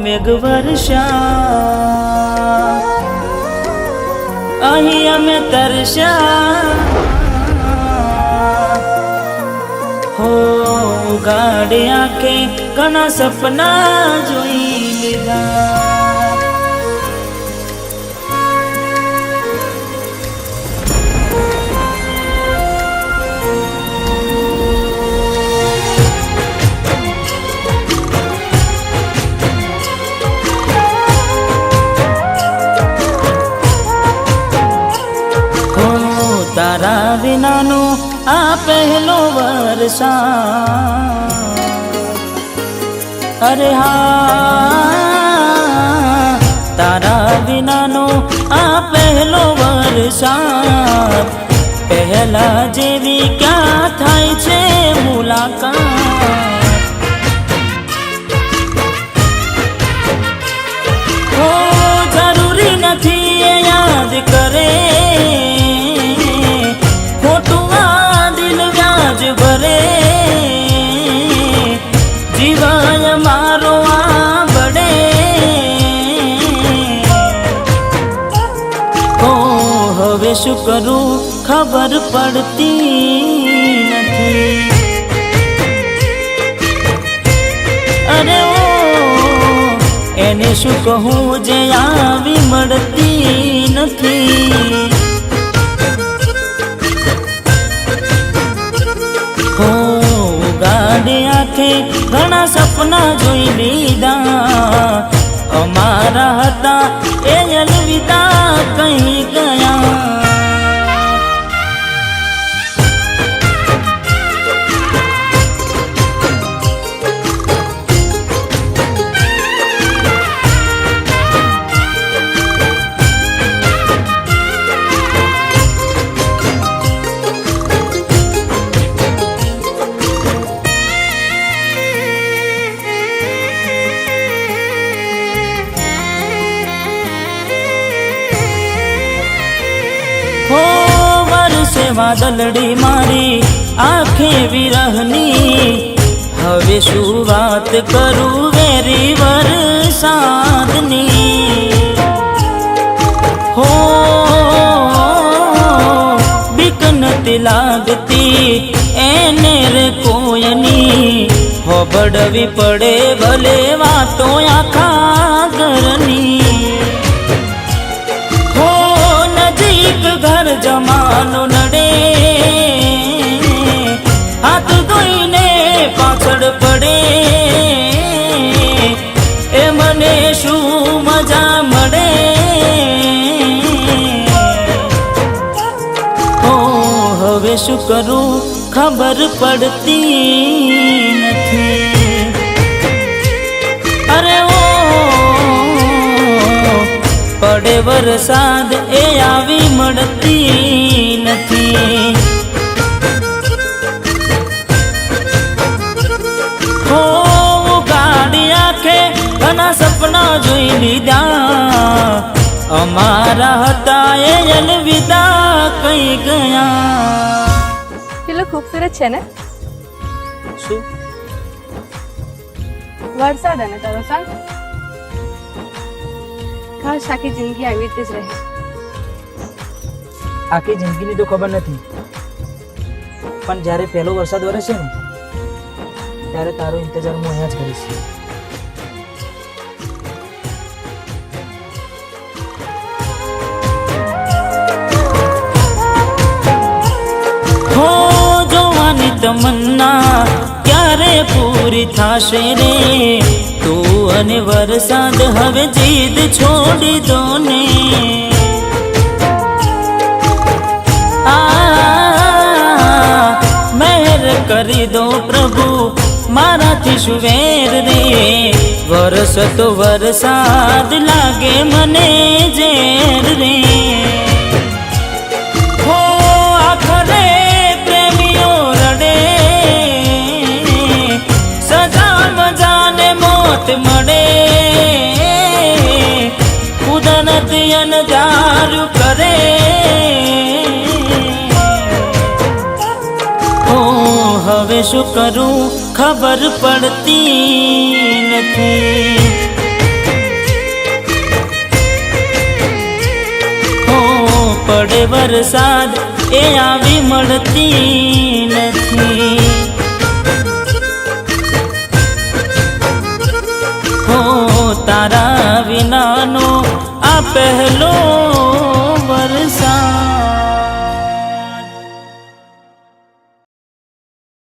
હો મેઘ વર્ષા. અહીં અમે તરસ્યા. હો ગાડે આંખે ઘણા સપના જોઈ. તારા વિનાનો આ પહેલો વર્ષા અરે હા, તારા વિનાનો આ પહેલો વરસા પહેલા જેવી ક્યાં થાય છે મુલાકાત? હવે શું કરું? ખબર પડતી નથી. અરે ઓ, એને શું કહું જે આવી મળતી નથી? હો ઘણા સપના જોઈ લીધા. અમારા હતા એ અલવિદા કહી ગયા વાદળડી મારી, આંખે વિરહની. હવે શું વાત કરું વેરી વરસાદની? હો, બીક નથી લાગતી એને રે કોયની હોબડવી પડે ભલે વાતો આખા હવે શું કરું? ખબર પડતી નથી. અરે ઓ, પડે વરસાદ એ આવી મળતી નથી. ઘણા સપના જોઈ લીધા. અમારા હતા એ વિદા કઈ ગયા? કેટલું ખૂબસૂરત છે ને? શું? વરસાદ અને તારો સાંગ ખાસ આખી જિંદગી આવી રીતે જ રહે. આખી જિંદગીની તો ખબર નથી. પણ જ્યારે પહેલો વરસાદ વરસે ને ત્યારે તારો ઇંતજાર હું અહીંયા જ કરીશ. જોવાની તમન્ના ક્યારે પૂરી થશે રે તું અને વરસાદ હવે જીદ છોડી દો ને મહેર કરી દો પ્રભુ મારાથી સુવેર વેર રે વરસ તો વરસાદ લાગે મને ઝેર મળે. કુદરત અનજારું કરે. હવે શું કરું ખબર પડતી નથી. પડે વરસાદ એ આવી મળતી નથી. તારા વિનાનો આ પહેલો